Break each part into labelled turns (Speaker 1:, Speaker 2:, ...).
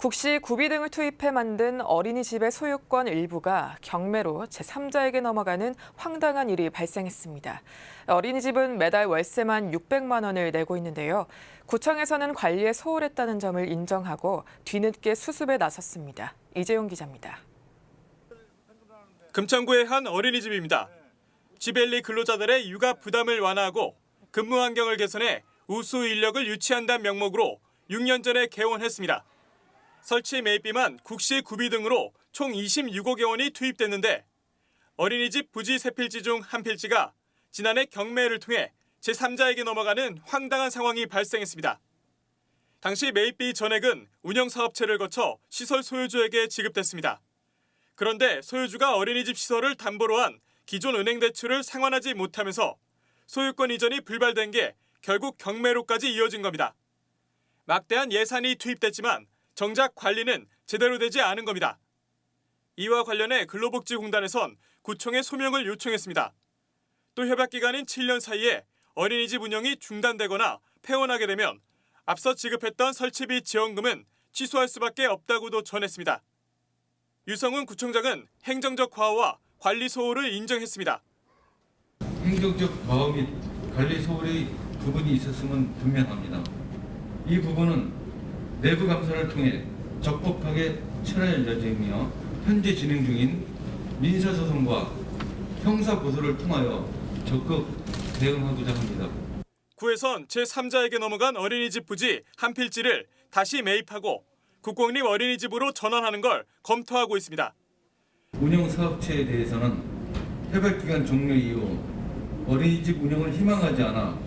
Speaker 1: 국시 구비 등을 투입해 만든 어린이집의 소유권 일부가 경매로 제3자에게 넘어가는 황당한 일이 발생했습니다. 어린이집은 매달 월세만 600만 원을 내고 있는데요. 구청에서는 관리에 소홀했다는 점을 인정하고 뒤늦게 수습에 나섰습니다. 이재용 기자입니다.
Speaker 2: 금천구의 한 어린이집입니다. 지벨리 근로자들의 육아 부담을 완화하고 근무 환경을 개선해 우수 인력을 유치한다는 명목으로 6년 전에 개원했습니다. 설치 매입비만 국시 구비 등으로 총 26억여 원이 투입됐는데 어린이집 부지 세 필지 중 한 필지가 지난해 경매를 통해 제3자에게 넘어가는 황당한 상황이 발생했습니다. 당시 매입비 전액은 운영사업체를 거쳐 시설 소유주에게 지급됐습니다. 그런데 소유주가 어린이집 시설을 담보로 한 기존 은행 대출을 상환하지 못하면서 소유권 이전이 불발된 게 결국 경매로까지 이어진 겁니다. 막대한 예산이 투입됐지만 정작 관리는 제대로 되지 않은 겁니다. 이와 관련해 근로복지공단에선 구청에 소명을 요청했습니다. 또 협약 기간인 7년 사이에 어린이집 운영이 중단되거나 폐원하게 되면 앞서 지급했던 설치비 지원금은 취소할 수밖에 없다고도 전했습니다. 유성훈 구청장은 행정적 과오와 관리 소홀을 인정했습니다.
Speaker 3: 행정적 과오 및 관리 소홀의 부분이 있었음은 분명합니다. 이 부분은 내부 감사를 통해 적법하게 처리할 예정이며 현재 진행 중인 민사소송과 형사고소를 통하여 적극 대응하고자 합니다.
Speaker 2: 구에선 제3자에게 넘어간 어린이집 부지 한 필지를 다시 매입하고 국공립 어린이집으로 전환하는 걸 검토하고 있습니다.
Speaker 3: 운영 사업체에 대해서는 협약 기간 종료 이후 어린이집 운영을 희망하지 않아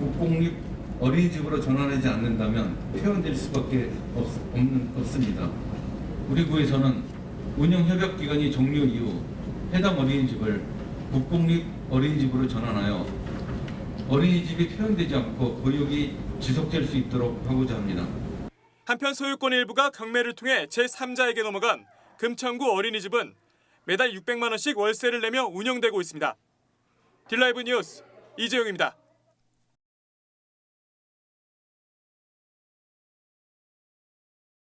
Speaker 3: 국공립 어린이집으로 전환하지 않는다면 폐원될 수밖에 없, 없는, 없습니다. 우리 구에서는 운영 협약 기간이 종료 이후 해당 어린이집을 국공립 어린이집으로 전환하여 어린이집이 폐원되지 않고 보육이 지속될 수 있도록 하고자 합니다.
Speaker 2: 한편 소유권 일부가 경매를 통해 제3자에게 넘어간 금천구 어린이집은 매달 600만 원씩 월세를 내며 운영되고 있습니다. 딜라이브 뉴스 이재용입니다.